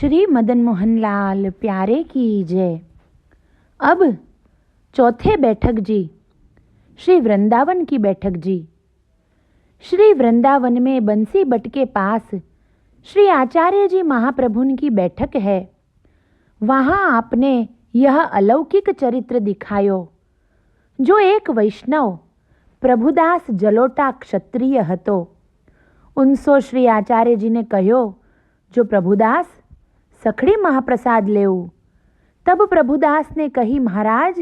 श्री मदन मोहन लाल प्यारे की जय अब चौथे बैठक जी श्री वृंदावन की बैठक जी श्री वृंदावन में बंसी बट के पास श्री आचार्य जी महाप्रभुन की बैठक है वहाँ आपने यह अलौकिक चरित्र दिखायो जो एक वैष्णव પ્રભુદાસ જલોટા ક્ષત્રિય હતો ઉનસો શ્રી આચાર્યજીને કહ્યો જો પ્રભુદાસ સખડી महाप्रसाद लेऊ तब प्रभुदास ने कही महाराज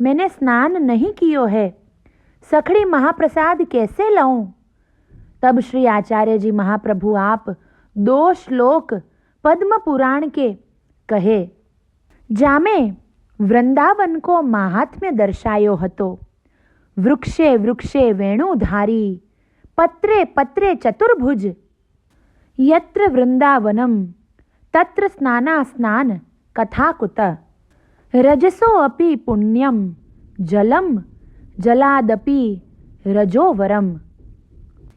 मैंने स्नान नहीं कियो है सखड़ी महाप्रसाद कैसे लाऊं तब श्री आचार्य जी महाप्रभु आप दो श्लोक पद्म पुराण के कहे जामे वृंदावन को महात्म्य दर्शायो હતો વૃક્ષે વૃક્ષે વેણુધારી પત્રે પત્રે ચતુર્ભુજ યત્ર વૃંદાવનમ तत्र स्नानास्नान कथा कुत रजसोऽपि पुण्यम, जलम, जलादपि रजोवरम।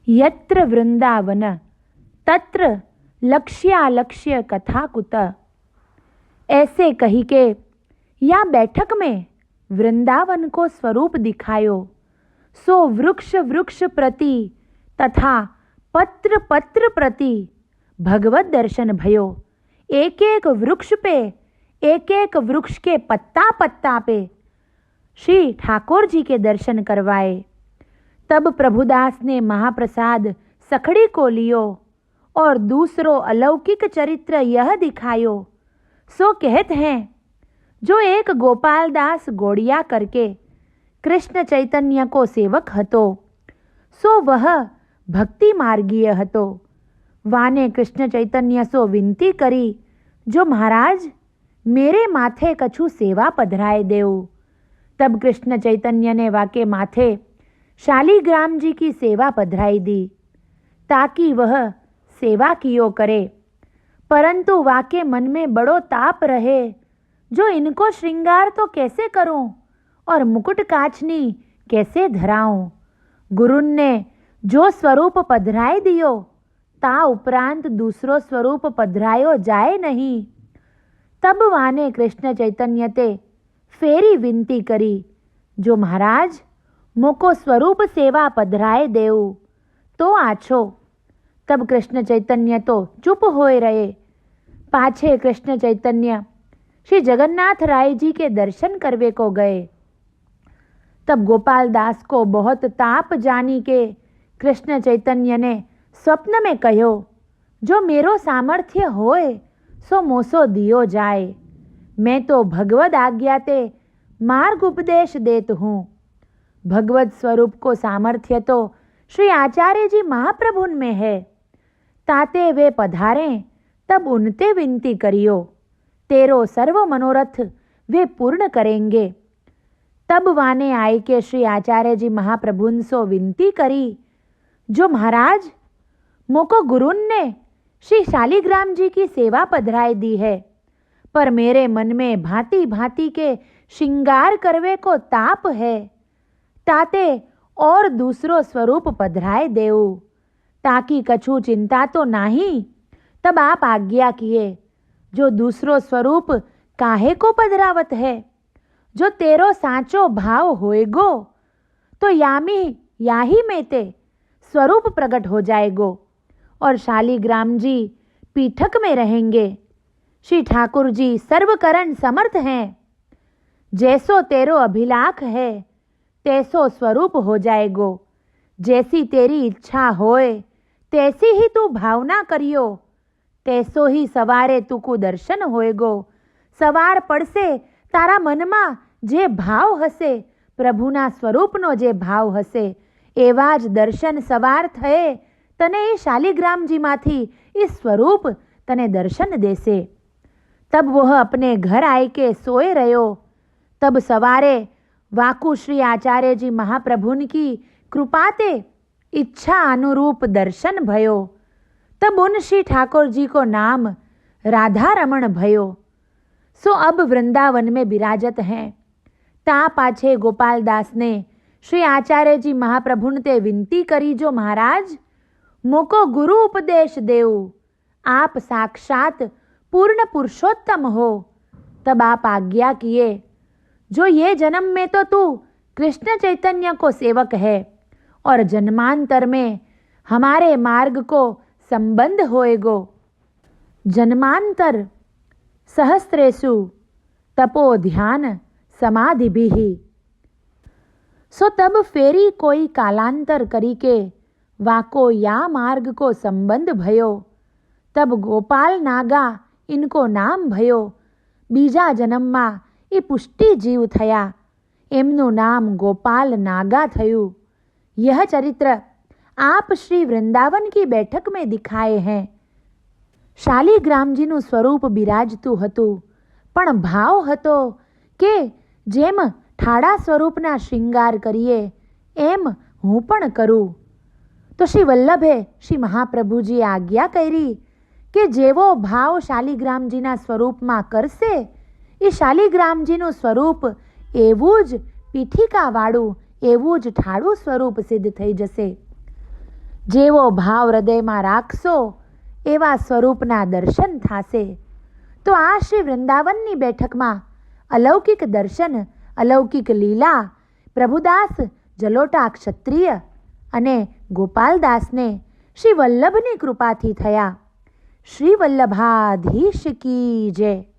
यत्र वृंदावन तत्र लक्ष्यालक्ष्य कथा कुत ऐसे कही के, या बैठक में वृंदावन को स्वरूप दिखायो, सो वृक्ष वृक्ष प्रति तथा पत्र पत्र प्रति भगवत दर्शन भयो। एक एक वृक्ष पे एक एक वृक्ष के पत्ता पत्ता पे श्री ठाकुर जी के दर्शन करवाए। तब प्रभुदास ने महाप्रसाद सखड़ी को लियो और दूसरो अलौकिक चरित्र यह दिखायो। सो कहते हैं, जो एक गोपाल दास गोड़िया करके कृष्ण चैतन्य को सेवक हतो, सो वह भक्ति मार्गीय हतो। वाने कृष्ण चैतन्य सो विनती करी, जो महाराज, मेरे माथे कछु सेवा पधराए देव तब कृष्ण चैतन्य ने वाके माथे शालीग्राम जी की सेवा पधराई दी, ताकि वह सेवा कियो करे। परंतु वाके मन में बड़ो ताप रहे, जो इनको श्रृंगार तो कैसे करूँ, और मुकुट काचनी कैसे धराऊं? गुरु ने जो स्वरूप पधराए दियो ता उपरांत दूसरो स्वरूप पधरायो जाए नहीं तब वाने कृष्ण चैतन्य ते फेरी विनती करी जो महाराज मोको स्वरूप सेवा पधराए देऊ तो आछो तब कृष्ण चैतन्य तो चुप होए रहे पाछे कृष्ण चैतन्य श्री जगन्नाथ राय जी के दर्शन करवे को गए तब गोपाल दास को बहुत ताप जानी के कृष्ण चैतन्य ने स्वप्न में कहो जो मेरो सामर्थ्य होए सो मोसो दियो जाए मैं तो भगवद आज्ञा ते मार्ग उपदेश देत हूँ भगवत स्वरूप को सामर्थ्य तो श्री आचार्य जी महाप्रभुन में है ताते वे पधारें तब उनते विनती करियो तेरो सर्व मनोरथ वे पूर्ण करेंगे तब वाने आए के श्री आचार्य जी महाप्रभुन सो विनती करी जो महाराज मोको गुरुन ने श्री शालीग्राम जी की सेवा पधराई दी है। पर मेरे मन में भांति भांति के श्रृंगार करवे को ताप है। ताते और दूसरो स्वरूप पधराए देऊ। ताकि कछु चिंता तो नहीं, तब आप आज्ञा किए, जो दूसरो स्वरूप काहे को पधरावत है? जो तेरो साचो भाव होएगो तो यामी, याही में ते स्वरूप प्रकट हो जाएगो। और शालीग्राम जी पीठक में रहेंगे श्री ठाकुर जी सर्वकरण समर्थ हैं जैसो तेरो अभिलाख है तैसो स्वरूप हो जाएगो जैसी तेरी इच्छा होए तैसी ही तू भावना करियो તૈસો હી સવારે તુકુ દર્શન હોયગો સવાર પડશે તારા મનમાં જે ભાવ હશે પ્રભુના સ્વરૂપનો જે ભાવ હશે એવા જ દર્શન સવાર થયે તને એ શાલિગ્રામજીમાંથી એ સ્વરૂપ તને દર્શન દેશે તબ વહ अपने घर आए के सोए રહ્યો तब सवारे वाकु श्री आचार्य जी महाप्रभुन की कृपा ते इच्छा अनुरूप दर्शन भयो तब उन श्री ठाकुर जी को नाम राधा रमण भयो सो अब वृंदावन में विराजत हैं ता पाछे गोपाल दास ने श्री आचार्य जी महाप्रभुन ते विनती करी जो महाराज मोको गुरु उपदेश देव आप साक्षात पूर्ण पुरुषोत्तम हो। तब आप आज्ञा किए, जो ये जन्म में तो तू कृष्ण चैतन्य को सेवक है और जन्मांतर में हमारे मार्ग को संबंध होएगो। जन्मांतर सहस्त्रेषु तपो ध्यान समाधि भी ही सो तब फेरी कोई कालांतर करी के वाको या मार्ग को संबंध भयो तब गोपाल नागा इनको नाम भयो બીજા જન્મમાં એ પુષ્ટિ જીવ થયા એમનું નામ गोपाल नागा થયું यह चरित्र आप श्री वृंदावन की बैठक में दिखाए हैं શાલિગ્રામજીનું સ્વરૂપ બિરાજતું હતું પણ ભાવ હતો કે જેમ ઠાડા સ્વરૂપના શૃંગાર કરીએ એમ હું પણ કરું તો શ્રી વલ્લભે શ્રી મહાપ્રભુજીએ આજ્ઞા કરી કે જેવો ભાવ શાલિગ્રામજીના સ્વરૂપમાં કરશે એ શાલિગ્રામજીનું સ્વરૂપ એવું જ પીઠિકાવાળું એવું જ ઠાળું સ્વરૂપ સિદ્ધ થઈ જશે જેવો ભાવ હૃદયમાં રાખશો એવા સ્વરૂપના દર્શન થશે તો આ શ્રી વૃંદાવનની બેઠકમાં અલૌકિક દર્શન અલૌકિક લીલા પ્રભુદાસ જલોટા ક્ષત્રિય અને ગોપાલદાસને શ્રી વલ્લભની કૃપાથી થયા. શ્રી વલ્લભાધીશ કી જય.